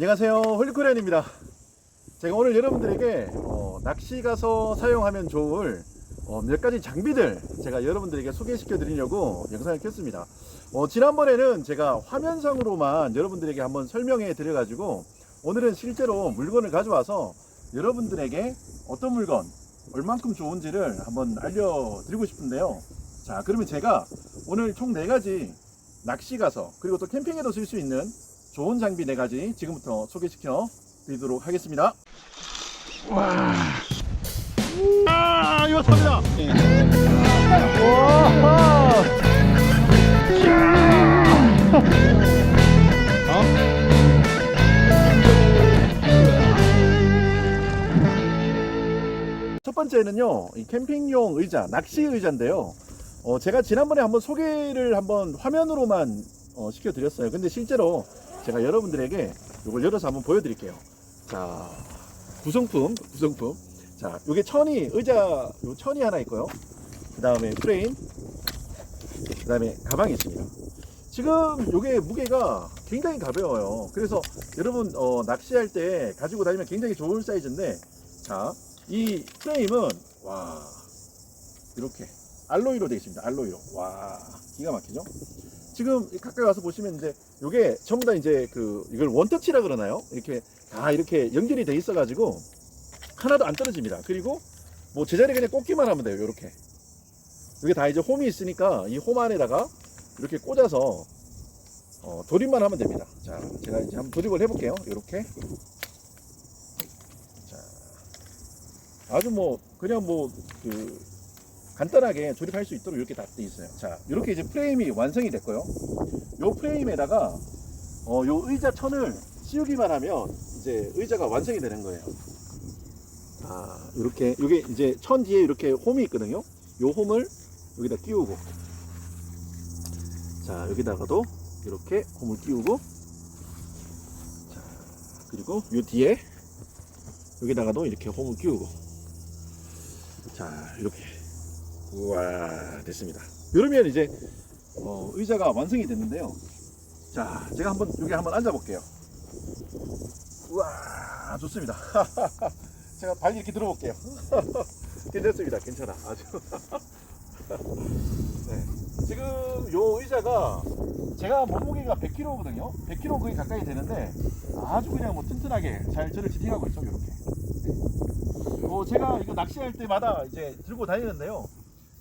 안녕하세요. 홀리코리안입니다. 제가 오늘 여러분들에게 어, 낚시 가서 사용하면 좋을 어, 몇 가지 장비들 제가 여러분들에게 소개시켜 드리려고 영상을 켰습니다. 어, 지난번에는 제가 화면상으로만 여러분들에게 한번 설명해 드려 가지고 오늘은 실제로 물건을 가져와서 여러분들에게 어떤 물건 얼만큼 좋은지를 한번 알려드리고 싶은데요. 자 그러면 제가 오늘 총 네가지 낚시 가서 그리고 또 캠핑에도 쓸 수 있는 좋은 장비 네 가지 지금부터 소개시켜 드리도록 하겠습니다. 와. 아, 이거 탑니다. 와. 첫 번째는요, 이 캠핑용 의자, 낚시 의자인데요. 어, 제가 지난번에 한번 소개를 한번 화면으로만 어, 시켜드렸어요. 근데 실제로 제가 여러분들에게 이걸 열어서 한번 보여드릴게요. 자, 구성품, 구성품. 자, 요게 천이, 의자, 요 천이 하나 있고요. 그 다음에 프레임, 그 다음에 가방이 있습니다. 지금 요게 무게가 굉장히 가벼워요. 그래서 여러분, 어, 낚시할 때 가지고 다니면 굉장히 좋은 사이즈인데, 자, 이 프레임은, 와, 이렇게. 알로이로 되어 있습니다. 알로이로. 와, 기가 막히죠? 지금 가까이 와서 보시면 이제 요게 전부 다 이제 그 이걸 원터치라 그러나요? 이렇게 다 이렇게 연결이 돼 있어 가지고 하나도 안 떨어집니다. 그리고 뭐 제자리에 그냥 꽂기만 하면 돼요. 요렇게. 이게 다 이제 홈이 있으니까 이 홈 안에다가 이렇게 꽂아서 어, 조립만 하면 됩니다. 자, 제가 이제 한번 조립을 해볼게요. 요렇게. 자, 아주 뭐 그냥 뭐 그 간단하게 조립할 수 있도록 이렇게 다 돼 있어요. 자, 이렇게 이제 프레임이 완성이 됐고요. 요 프레임에다가 어, 요 의자 천을 씌우기만 하면 이제 의자가 완성이 되는 거예요. 아, 이렇게 이게 이제 천 뒤에 이렇게 홈이 있거든요. 요 홈을 여기다 끼우고 자, 여기다가도 이렇게 홈을 끼우고 자, 그리고 요 뒤에 여기다가도 이렇게 홈을 끼우고 자, 이렇게 우와 됐습니다. 이러면 이제 어, 의자가 완성이 됐는데요. 자 제가 한번 여기 한번 앉아 볼게요. 우와 좋습니다. 제가 발 이렇게 들어볼게요. 괜찮습니다. 괜찮아. 아주. 네. 지금 요 의자가 제가 몸무게가 100kg거든요. 100kg 거의 가까이 되는데 아주 그냥 뭐 튼튼하게 잘 저를 지탱하고 있죠 이렇게. 어, 제가 이거 낚시할 때마다 이제 들고 다니는데요.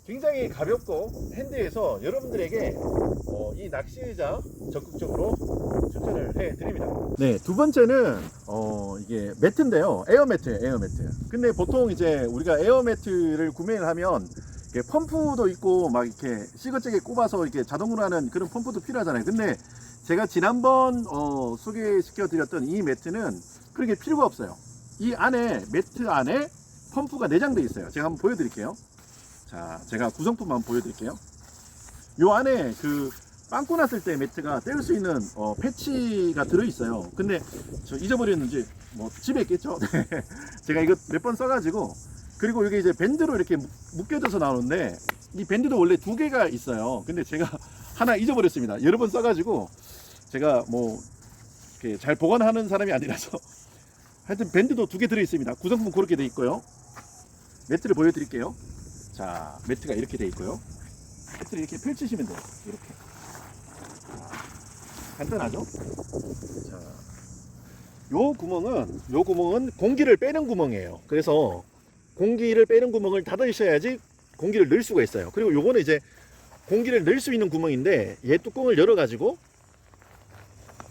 굉장히 가볍고 핸디해서 여러분들에게 어, 이 낚시 의자 적극적으로 추천을 해 드립니다. 네, 두 번째는 어, 이게 매트인데요. 에어 매트예요, 에어 매트. 근데 보통 이제 우리가 에어 매트를 구매를 하면 이게 펌프도 있고 막 이렇게 시거잭에 꼽아서 이렇게 자동으로 하는 그런 펌프도 필요하잖아요. 근데 제가 지난번 어, 소개시켜 드렸던 이 매트는 그렇게 필요가 없어요. 이 안에 매트 안에 펌프가 내장되어 있어요. 제가 한번 보여드릴게요. 자, 제가 구성품 한번 보여드릴게요. 요 안에 그 빵꾸 났을 때 매트가 뗄 수 있는 어, 패치가 들어있어요. 근데 저 잊어버렸는지 뭐 집에 있겠죠. 네. 제가 이거 몇 번 써가지고 그리고 이게 이제 밴드로 이렇게 묶- 묶여져서 나오는데 이 밴드도 원래 두 개가 있어요. 근데 제가 하나 잊어버렸습니다. 여러 번 써가지고 제가 뭐 이렇게 잘 보관하는 사람이 아니라서 하여튼 밴드도 두 개 들어 있습니다. 구성품 그렇게 돼 있고요. 매트를 보여드릴게요. 자, 매트가 이렇게 돼 있고요. 매트를 이렇게 펼치시면 돼요. 이렇게. 자, 간단하죠? 자, 요 구멍은 요 구멍은 공기를 빼는 구멍이에요. 그래서 공기를 빼는 구멍을 닫으셔야지 공기를 넣을 수가 있어요. 그리고 요거는 이제 공기를 넣을 수 있는 구멍인데 얘 뚜껑을 열어 가지고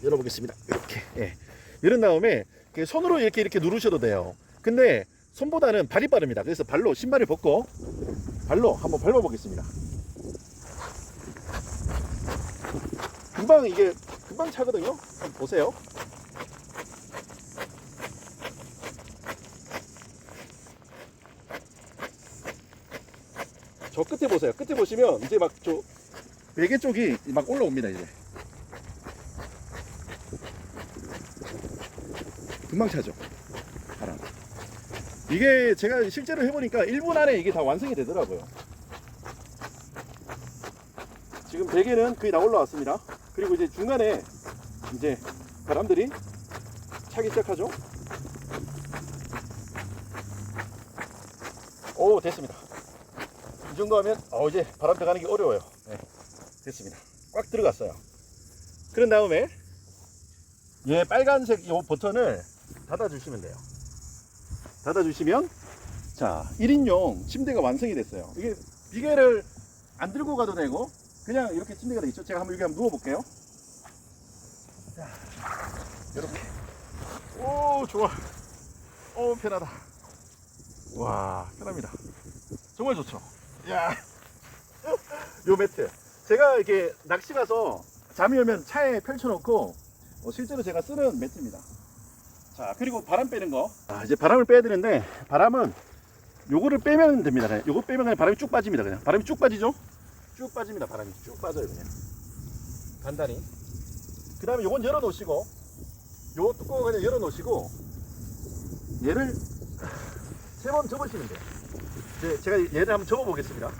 열어보겠습니다. 이렇게. 예. 열은 다음에 손으로 이렇게 이렇게 누르셔도 돼요. 근데 손보다는 발이 빠릅니다. 그래서 발로 신발을 벗고 발로 한번 밟아 보겠습니다. 금방 이게 금방 차거든요. 한번 보세요. 저 끝에 보세요. 끝에 보시면 이제 막 저 베개 쪽이 막 올라옵니다. 이제 금방 차죠. 이게 제가 실제로 해보니까 1분 안에 이게 다 완성이 되더라고요. 지금 베개는 거의 다 올라왔습니다. 그리고 이제 중간에 이제 바람들이 차기 시작하죠. 오 됐습니다. 이 정도 하면 어, 이제 바람 들어가는 게 어려워요. 네, 됐습니다. 꽉 들어갔어요. 그런 다음에 얘 빨간색 이 버튼을 닫아주시면 돼요. 닫아주시면 자 1인용 침대가 완성이 됐어요. 이게 비계를 안 들고 가도 되고 그냥 이렇게 침대가 되겠죠. 제가 한번 여기 한번 누워 볼게요. 자 이렇게 오 좋아. 오 편하다. 와 편합니다. 정말 좋죠. 야, 요 매트. 제가 이렇게 낚시 가서 잠이 오면 차에 펼쳐놓고 어, 실제로 제가 쓰는 매트입니다. 자 그리고 바람 빼는 거. 아, 이제 바람을 빼야 되는데 바람은 요거를 빼면 됩니다. 그냥 요거 빼면 그냥 바람이 쭉 빠집니다. 그냥 바람이 쭉 빠지죠? 쭉 빠집니다. 바람이 쭉 빠져요 그냥. 간단히. 그 다음에 요건 열어 놓으시고 요 뚜껑을 그냥 열어 놓으시고 얘를 세 번 접으시면 돼요. 제가 얘를 한번 접어 보겠습니다.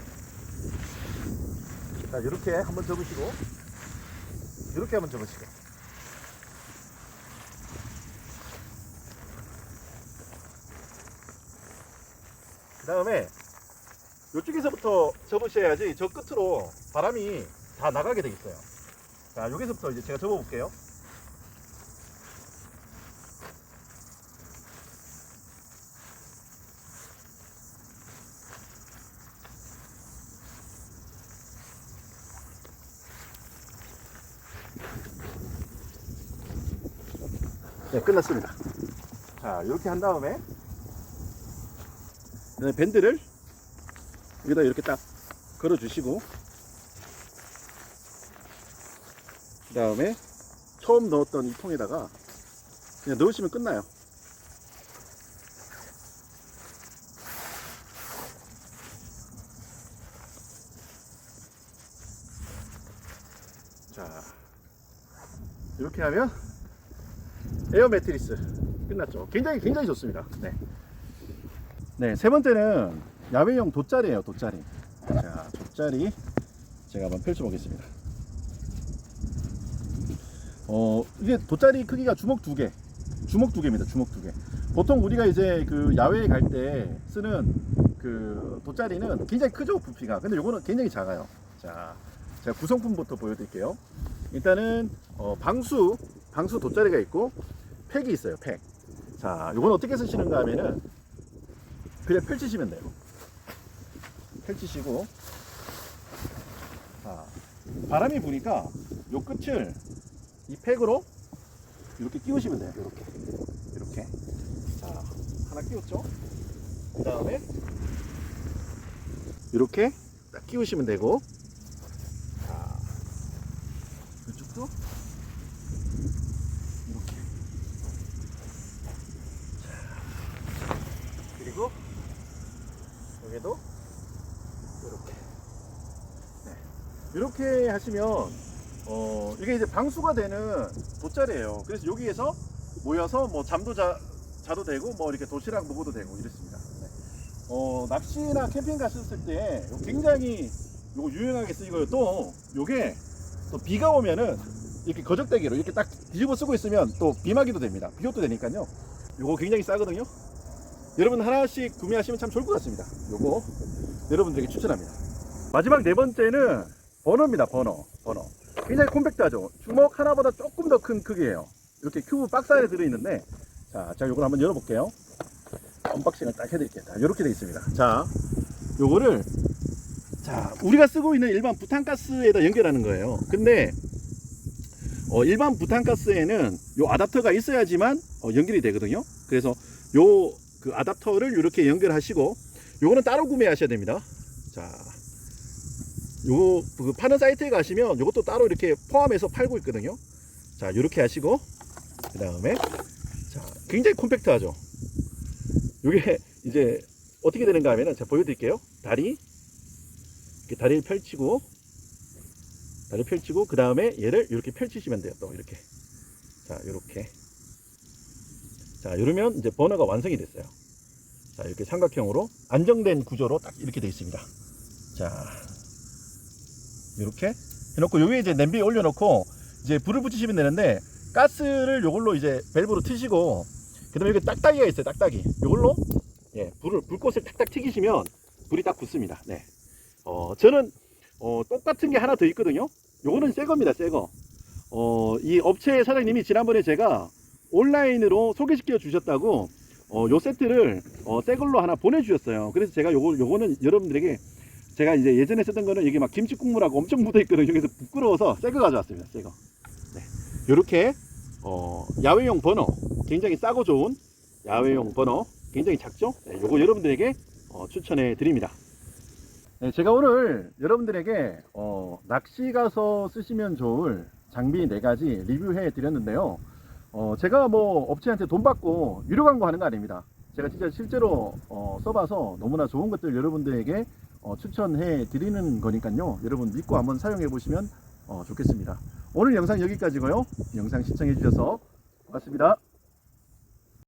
자, 이렇게 한번 접으시고, 이렇게 한번 접으시고. 다음에 이쪽에서부터 접으셔야지 저 끝으로 바람이 다 나가게 돼 있어요. 자, 여기서부터 이제 제가 접어 볼게요. 네, 끝났습니다. 자, 이렇게 한 다음에 네, 밴드를 여기다 이렇게 딱 걸어 주시고 그 다음에 처음 넣었던 이 통에다가 그냥 넣으시면 끝나요. 자, 이렇게 하면 에어 매트리스 끝났죠. 굉장히 굉장히 좋습니다. 네. 네, 세 번째는 야외용 돗자리예요, 돗자리. 자, 돗자리 제가 한번 펼쳐 보겠습니다. 어, 이게 돗자리 크기가 주먹 두 개. 주먹 두 개입니다. 주먹 두 개. 보통 우리가 이제 그 야외에 갈 때 쓰는 그 돗자리는 굉장히 크죠, 부피가. 근데 요거는 굉장히 작아요. 자, 제가 구성품부터 보여드릴게요. 일단은 어, 방수 방수 돗자리가 있고 팩이 있어요. 팩. 자, 이건 어떻게 쓰시는가 하면은 그냥 펼치시면 돼요. 펼치시고 자, 바람이 부니까 요 끝을 이 팩으로 이렇게 끼우시면 돼요. 이렇게 이렇게 자 하나 끼웠죠. 그 다음에 이렇게 딱 끼우시면 되고 자 이쪽도 이렇게. 자, 그리고 여기도 이렇게. 네. 이렇게 하시면 어 이게 이제 방수가 되는 돗자리예요. 그래서 여기에서 모여서 뭐 잠도 자 자도 되고 뭐 이렇게 도시락 먹어도 되고 이렇습니다. 네. 어 낚시나 캠핑 가셨을 때 굉장히 요거 유용하게 쓰이고요. 또 요게 또 비가 오면은 이렇게 거적대기로 이렇게 딱 뒤집어 쓰고 있으면 또 비마기도 됩니다. 비옷도 되니까요. 요거 굉장히 싸거든요. 여러분 하나씩 구매하시면 참 좋을 것 같습니다. 요거 여러분들에게 추천합니다. 마지막 네 번째는 버너입니다. 버너. 버너. 굉장히 콤팩트하죠. 주먹 하나보다 조금 더 큰 크기예요. 이렇게 큐브 박스 안에 들어있는데 자, 제가 요걸 한번 열어볼게요. 언박싱을 딱 해드릴게요. 자, 이렇게 되어 있습니다. 자, 요거를 자, 우리가 쓰고 있는 일반 부탄가스에다 연결하는 거예요. 근데 어, 일반 부탄가스에는 요 아답터가 있어야지만 어, 연결이 되거든요. 그래서 요 그 아답터를 이렇게 연결하시고 요거는 따로 구매하셔야 됩니다. 자, 요 그 파는 사이트에 가시면 요것도 따로 이렇게 포함해서 팔고 있거든요. 자, 이렇게 하시고 그 다음에 자, 굉장히 콤팩트하죠. 요게 이제 어떻게 되는가 하면은 제가 보여드릴게요. 다리 이렇게 다리를 펼치고 다리를 펼치고 그 다음에 얘를 이렇게 펼치시면 돼요. 또 이렇게 자 이렇게 자 이러면 이제 버너가 완성이 됐어요. 자 이렇게 삼각형으로 안정된 구조로 딱 이렇게 되어 있습니다. 자 이렇게 해놓고 여기에 이제 냄비에 올려놓고 이제 불을 붙이시면 되는데 가스를 요걸로 이제 밸브로 트시고 그다음에 여기 딱딱이가 있어요. 딱딱이. 요걸로 예, 불을 불꽃을 탁탁 튀기시면 불이 딱 붙습니다. 네. 어, 저는 어, 똑같은 게 하나 더 있거든요. 요거는 새 겁니다. 새 거. 어, 이 업체 사장님이 지난번에 제가 온라인으로 소개시켜 주셨다고 어, 요 세트를 어, 새 걸로 하나 보내주셨어요. 그래서 제가 요거, 요거는 여러분들에게 제가 이제 예전에 쓰던 거는 여기 막 김치 국물하고 엄청 묻어 있거든요. 그래서 부끄러워서 새 거 가져왔습니다. 새 거. 네. 요렇게 어, 야외용 버너 굉장히 싸고 좋은 야외용 버너 굉장히 작죠? 네, 요거 여러분들에게 어, 추천해 드립니다. 네, 제가 오늘 여러분들에게 어, 낚시 가서 쓰시면 좋을 장비 네 가지 리뷰해 드렸는데요. 어, 제가 뭐 업체한테 돈 받고 유료 광고 하는 거 아닙니다. 제가 진짜 실제로 어, 써봐서 너무나 좋은 것들 여러분들에게 어, 추천해 드리는 거니까요. 여러분 믿고 한번 사용해 보시면 어, 좋겠습니다. 오늘 영상 여기까지고요. 영상 시청해 주셔서 고맙습니다.